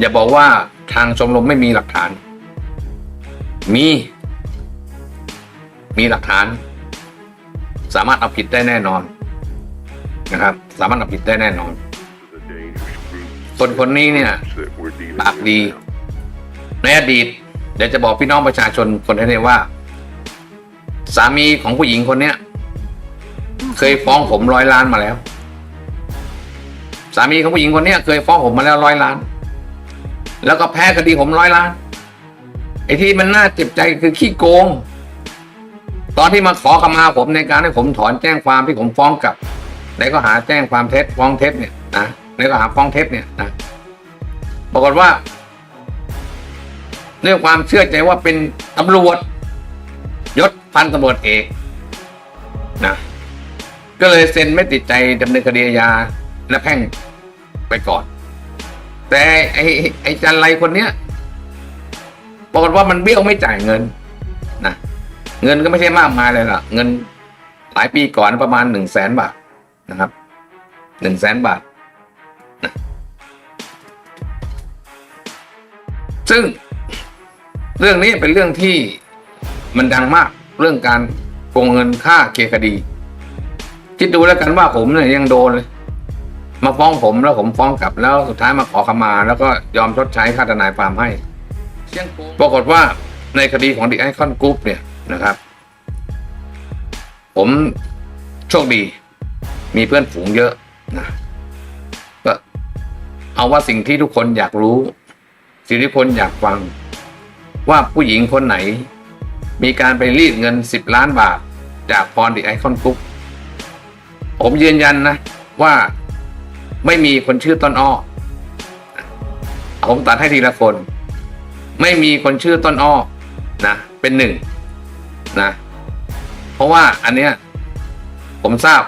อย่าบอกว่าทางชมรมไม่มีหลักฐาน มี มีหลักฐาน สามารถเอาผิดได้แน่นอนนะครับ สามารถเอาผิดได้แน่นอน คนคนนี้เนี่ยปากดี ในอดีต เดี๋ยวจะบอกพี่น้องประชาชนคนนี้เลยว่า สามีของผู้หญิงคนเนี้ยเคยฟ้องผมร้อยล้านมาแล้ว สามีของผู้หญิงคนเนี้ยเคยฟ้องผมมาแล้วร้อยล้าน แล้วก็แพ้คดีผมร้อยล้าน ไอ้ที่มันน่าเจ็บใจคือขี้โกง ตอนที่มาขอขมาผมในการให้ผมถอนแจ้งความที่ผมฟ้องกลับในข้อหาแจ้งความเท็จฟ้องเท็จเนี่ยนะในข้อหาฟ้องเท็จเนี่ยนะปรากฏว่าเรื่องความเชื่อใจว่าเป็นตำรวจยศพันตำรวจเอกนะก็เลยเซ็นไม่ติดใจดำเนินคดีอาญาและแพ่งไปก่อน แต่ไอ้ไอ้จันไรคนเนี้ยปรากฏว่ามันเบี้ยวไม่จ่ายเงินนะเงินก็ไม่ใช่มากมายเลยล่ะ เงินหลายปีก่อนประมาณหนึ่งแสนบาทนะครับหนึ่งแสนบาทนะซึ่งเรื่องนี้เป็นเรื่องที่มันดังมากเรื่องการโกงเงินค่าเคคดี คิดดูแล้วกันว่าผมเนี่ยยังโดนเลย มาฟ้องผมแล้วผมฟ้องกลับแล้วสุดท้ายมาขอขมา แล้วก็ยอมชดใช้ค่าทนายความให้ปรากฏว่าในคดีของดิไอคอนกรุ๊ปเนี่ยนะครับ ผมโชคดี มีเพื่อนฝูงเยอะนะก็เอาว่าสิ่งที่ทุกคนอยากรู้ สิ่งที่คนอยากฟัง ว่าผู้หญิงคนไหน มีการไปรีดเงินสิบล้านบาท จากพรดิไอคอนกรุ๊ปผมยืนยันนะว่า ไม่มีคนชื่อต้นอ้อผมตัดให้ทีละคน ไม่มีคนชื่อต้นอ้อนะเป็นหนึ่งนะเพราะว่าอันเนี้ยผมทราบ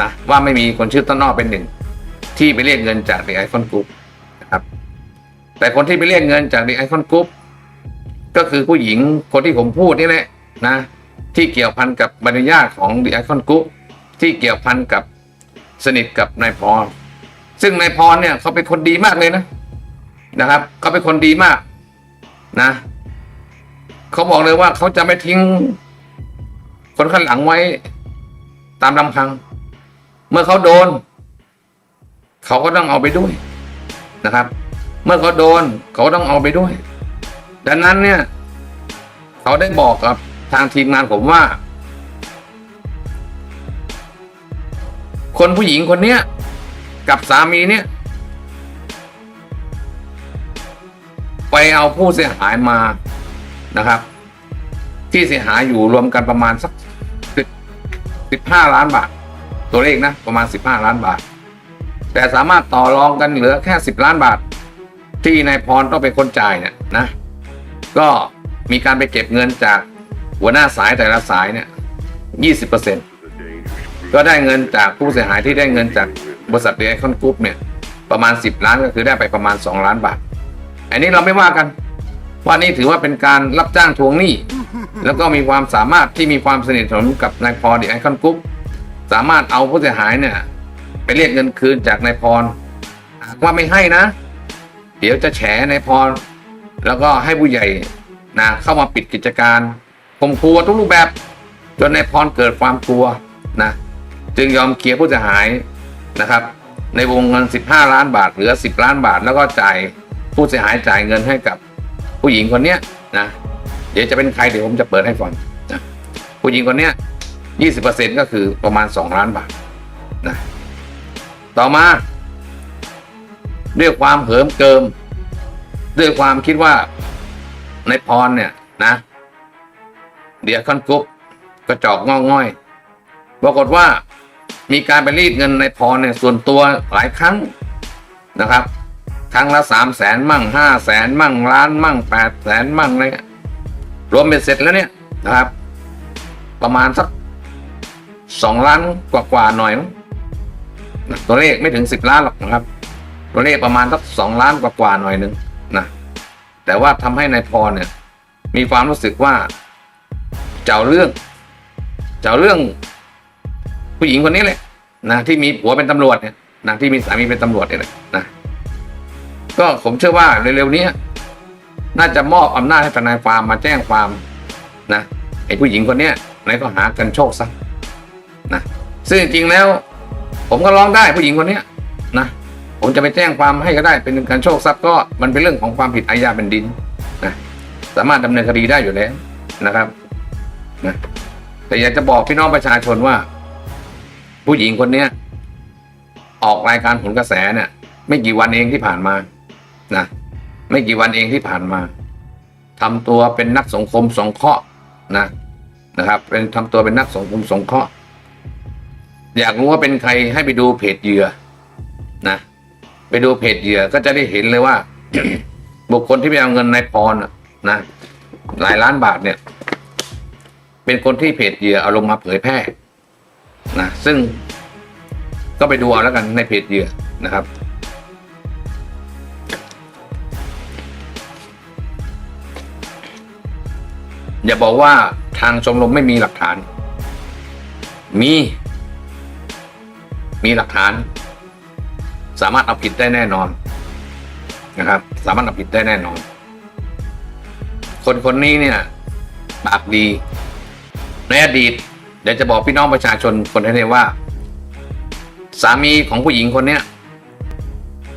นะว่าไม่มีคนชื่อต้นอ้อเป็นหนึ่งที่ไปเรียกเงินจากดิไอคอนกรุ๊ปนะครับแต่คนที่ไปเรียกเงินจากดิไอคอนกรุ๊ปก็คือผู้หญิงคนที่ผมพูดนี่แหละนะที่เกี่ยวพันกับบรรยาของดิไอคอนกรุ๊ปที่เกี่ยวพันกับสนิทกับนายพร ซึ่งนายพรเนี่ยเขาเป็นคนดีมากเลยนะนะครับเขาเป็นคนดีมากนะเขาบอกเลยว่าเขาจะไม่ทิ้ง คนข้างหลังไว้ ตามลำพัง เมื่อเขาโดน เขาก็ต้องเอาไปด้วยนะครับ เมื่อเขาโดนเขาก็ต้องเอาไปด้วย ดังนั้นเนี่ย เขาได้บอกกับทางทีมงานผมว่า คนผู้หญิงคนเนี้ย กับสามีเนี่ย ไปเอาผู้เสียหายมานะครับ ที่เสียหายอยู่รวมกันประมาณสักสิบสิบห้าล้านบาท ตัวเลขนะประมาณสิบห้าล้านบาท แต่สามารถต่อรองกันเหลือแค่สิบล้านบาท ที่นายพรต้องเป็นคนจ่ายเนี่ยนะ ก็มีการไปเก็บเงินจากหัวหน้าสายแต่ละสายเนี่ยยี่สิบเปอร์เซ็นต ก็ได้เงินจากผู้เสียหายที่ได้เงินจากบริษัทเดคอนกรุ๊ปเนี่ยประมาณสิบล้านก็คือได้ไปประมาณสองล้านบาท อันนี้เราไม่ว่ากัน ว่านี่ถือว่าเป็นการรับจ้างทวงหนี้ แล้วก็มีความสามารถที่มีความสนิทสนมกับนายพรดิไอคอนกรุ๊ปสามารถเอาผู้เสียหายเนี่ยไปเรียกเงินคืนจากนายพรหากว่าไม่ให้นะ เดี๋ยวจะแฉนายพร แล้วก็ให้ผู้ใหญ่นะเข้ามาปิดกิจการข่มขู่ทุกรูปแบบ จนนายพรเกิดความกลัวนะ จึงยอมเคลียร์ผู้เสียหายนะครับ ในวงเงิน 15 ล้านบาทเหลือ 10 ล้านบาท แล้วก็จ่ายผู้เสียหายจ่ายเงินให้กับผู้หญิงคนเนี้ยนะเดี๋ยวจะเป็นใครเดี๋ยวผมจะเปิดให้ฟังนะผู้หญิงคนเนี้ย20%ก็คือประมาณ 2 ล้านบาทนะต่อมาด้วยความเหิมเกิม ด้วยความคิดว่าในพรเนี่ยนะเดี๋ยวคอนกรุ๊ปกระจอกงอกง่อย ปรากฏว่า มีการไปรีดเงินในพรเนี่ยส่วนตัวหลายครั้งนะครับ ครั้งละสามแสนมั่งห้าแสนมั่งล้านมั่งแปดแสนมั่งอะไรเงี้ยรวมเป็นเสร็จแล้วเนี่ยนะครับ ประมาณสักสองล้านกว่าๆหน่อยมั้งนะตัวเลขไม่ถึงสิบล้านหรอกนะครับ ตัวเลขประมาณสักสองล้านกว่าๆหน่อยหนึ่งนะแต่ว่าทำให้ในายพรเนี่ย มีความรู้สึกว่า เจ้าเรื่อง เจ้าเรื่อง ผู้หญิงคนนี้แหละนะที่มีผัวเป็นตำรวจเนี่ยนะที่มีสามีเป็นตำรวจเนี่ยแหละนะก็ผมเชื่อว่าเร็วๆนี้น่าจะมอบอำนาจให้ทนายความมาแจ้งความนะไอ้ผู้หญิงคนเนี้ยในข้อหากันโชคทรัพย์นะซึ่งจริงๆแล้ว ผมก็ร้องได้ผู้หญิงคนเนี้ยนะผมจะไปแจ้งความให้ก็ได้เป็นการโชคทรัพย์ก็มันเป็นเรื่องของความผิดอาญาแผ่นดินนะสามารถดำเนินคดีได้อยู่แล้วนะครับนะแต่อยากจะบอกพี่น้องประชาชนว่า ผู้หญิงคนเนี้ยออกรายการผลกระแสเนี่ย ไม่กี่วันเองที่ผ่านมานะไม่กี่วันเองที่ผ่านมาทำตัวเป็นนักสงคมสงเคราะห์นะนะครับ เป็นทำตัวเป็นนักสงคมสงเคราะห์อยากรู้ว่าเป็นใครให้ไปดูเพจเหยื่อนะไปดูเพจเหยื่อก็จะได้เห็นเลยว่า บุคคลที่ไปเอาเงินนายพรนะนะหลายล้านบาทเนี่ย เป็นคนที่เพจเหยื่อเอาลงมาเผยแพร่ นะซึ่งก็ไปดูเอาแล้วกันในเพจเหยื่อนะครับ อย่าบอกว่าทางชมรมไม่มีหลักฐาน มี มีหลักฐาน สามารถเอาผิดได้แน่นอนนะครับ สามารถเอาผิดได้แน่นอน คนคนนี้เนี่ยปากดีในอดีต เดี๋ยวจะบอกพี่น้องประชาชนคนนี้ว่า สามีของผู้หญิงคนเนี้ย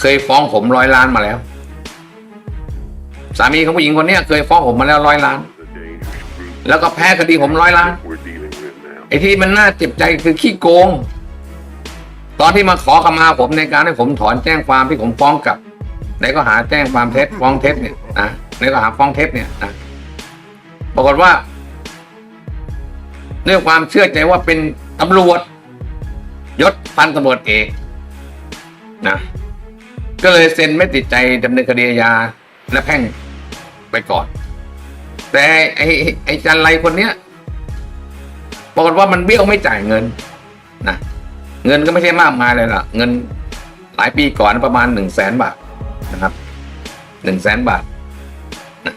เคยฟ้องผมร้อยล้านมาแล้ว สามีของผู้หญิงคนเนี้ยเคยฟ้องผมมาแล้วร้อยล้าน แล้วก็แพ้คดีผมร้อยล้านไอ้ที่มันน่าเจ็บใจคือขี้โกง ตอนที่มาขอขมาผมในการให้ผมถอนแจ้งความที่ผมฟ้องกลับในข้อหาแจ้งความเท็จฟ้องเท็จเนี่ยนะในข้อหาฟ้องเท็จเนี่ยนะปรากฏว่า ด้วยความเชื่อใจว่าเป็นตำรวจยศพันตำรวจเอกนะก็เลยเซ็นไม่ติดใจดำเนินคดีอาและแพ่งไปก่อน แต่ไอ้ไอ้ไอ้จันไรคนเนี้ยปรากฏว่ามันเบี้ยวไม่จ่ายเงินนะเงินก็ไม่ใช่มากมายเลยล่ะ เงินหลายปีก่อนประมาณหนึ่งแสนบาทนะครับหนึ่งแสนบาทนะ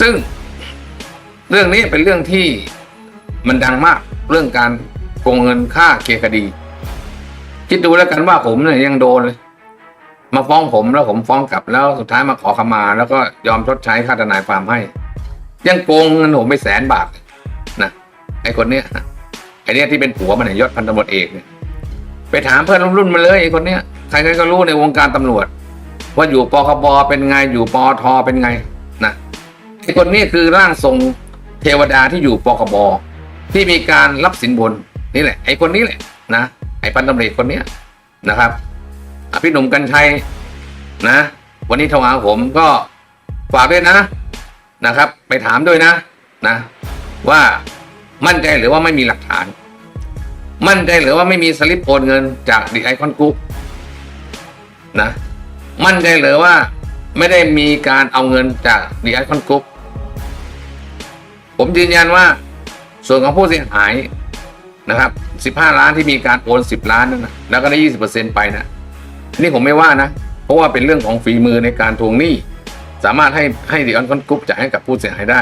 ซึ่ง เรื่องนี้เป็นเรื่องที่มันดังมากเรื่องการโกงเงินค่าเคคดี คิดดูแล้วกันว่าผมเนี่ยยังโดนเลย มาฟ้องผมแล้วผมฟ้องกลับแล้วสุดท้ายมาขอขมา แล้วก็ยอมชดใช้ค่าทนายความให้ ยังโกงเงินผมไปแสนบาทนะไอ้คนเนี้ยไอ้เนี้ยที่เป็นผัวมันเนี่ยยศพันตำรวจเอกเนี่ยไปถามเพื่อนรุ่นมาเลยไอ้คนเนี้ยใครๆก็รู้ในวงการตำรวจ ว่าอยู่ปคบเป็นไงอยู่ปอทเป็นไงนะไอ้คนนี้คือร่างทรง เทวดาที่อยู่ปคบที่มีการรับสินบนนี่แหละ ไอ้คนนี้แหละนะไอ้พันตำรวจเอกคนเนี้ยนะครับอะพี่หนุ่มกัญชัยนะ วันนี้ทรหาผมก็ฝากด้วยนะนะครับ ไปถามด้วยนะนะ ว่ามั่นใจหรือว่าไม่มีหลักฐาน มั่นใจหรือว่าไม่มีสลิปโอนเงินจากดีไอคอนกรุ๊ปนะมั่นใจหรือว่าไม่ได้มีการเอาเงินจากดีไอคอนกรุ๊ป ผมยืนยันว่า ส่วนของผู้เสียหายนะครับ15ล้านที่มีการโอน10ล้านนั่นนะแล้วก็ได้20%ไปนะนี่ผมไม่ว่านะ เพราะว่าเป็นเรื่องของฝีมือในการทวงหนี้ สามารถให้ให้ดีออนคอนกรุ๊ปจ่ายให้กับผู้เสียหายได้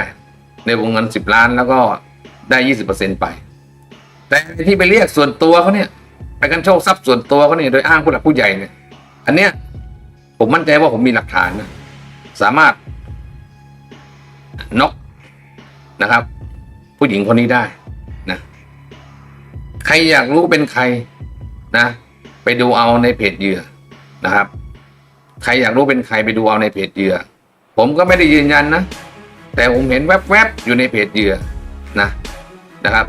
ในวงเงิน10ล้านแล้วก็ได้20%ไป แต่ที่ไปเรียกส่วนตัวเขาเนี่ยไปกันโชคทรัพย์ส่วนตัวเขาเนี่ยโดยอ้างผู้หลักผู้ใหญ่เนี่ย อันเนี้ยผมมั่นใจว่าผมมีหลักฐานนะสามารถนก นะครับ ผู้หญิงคนนี้ได้นะใครอยากรู้เป็นใครนะ ไปดูเอาในเพจเหยื่อนะครับ ใครอยากรู้เป็นใครไปดูเอาในเพจเหยื่อ ผมก็ไม่ได้ยืนยันนะ แต่ผมเห็นแวบๆอยู่ในเพจเหยื่อนะนะครับ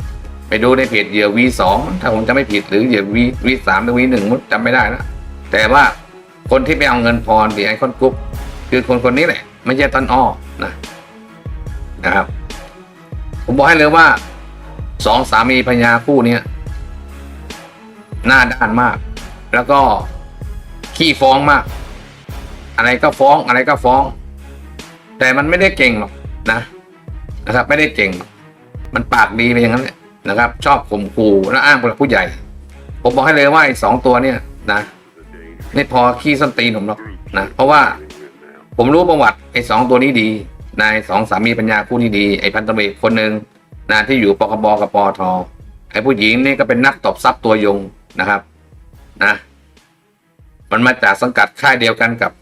ไปดูในเพจเหยื่อ V2 ถ้าผมจะไม่ผิดหรือเหยื่อ V V3 หรือ V1 มุดจำไม่ได้นะแต่ว่าคนที่ไปเอาเงินพรดีไอคอนกรุ๊ปคือคนคนนี้แหละ ไม่ใช่ต้นอ้อนะนะครับ ผมบอกให้เลยว่าสองสามีภรรยาคู่เนี้ยหน้าด้านมาก แล้วก็ขี้ฟ้องมาก อะไรก็ฟ้องอะไรก็ฟ้อง แต่มันไม่ได้เก่งหรอกนะ นะครับ ไม่ได้เก่ง มันปากดีไปอย่างนั้นนะครับ ชอบข่มขู่และอ้างผู้หลักผู้ใหญ่ ผมบอกให้เลยว่าไอ้สองตัวเนี่ยนะไม่พอขี้ส้นตีนผมหรอกนะเพราะว่าผมรู้ประวัติไอ้สองตัวนี้ดี นายสองสามีปัญญาคู่นี้ดีไอ้พันตำรวจเอกคนหนึ่งนะที่อยู่ปคบกับปอทไอ้ผู้หญิงนี่ก็เป็นนักตบทรัพย์ตัวยงนะครับนะมันมาจากสังกัดค่ายเดียวกันกับ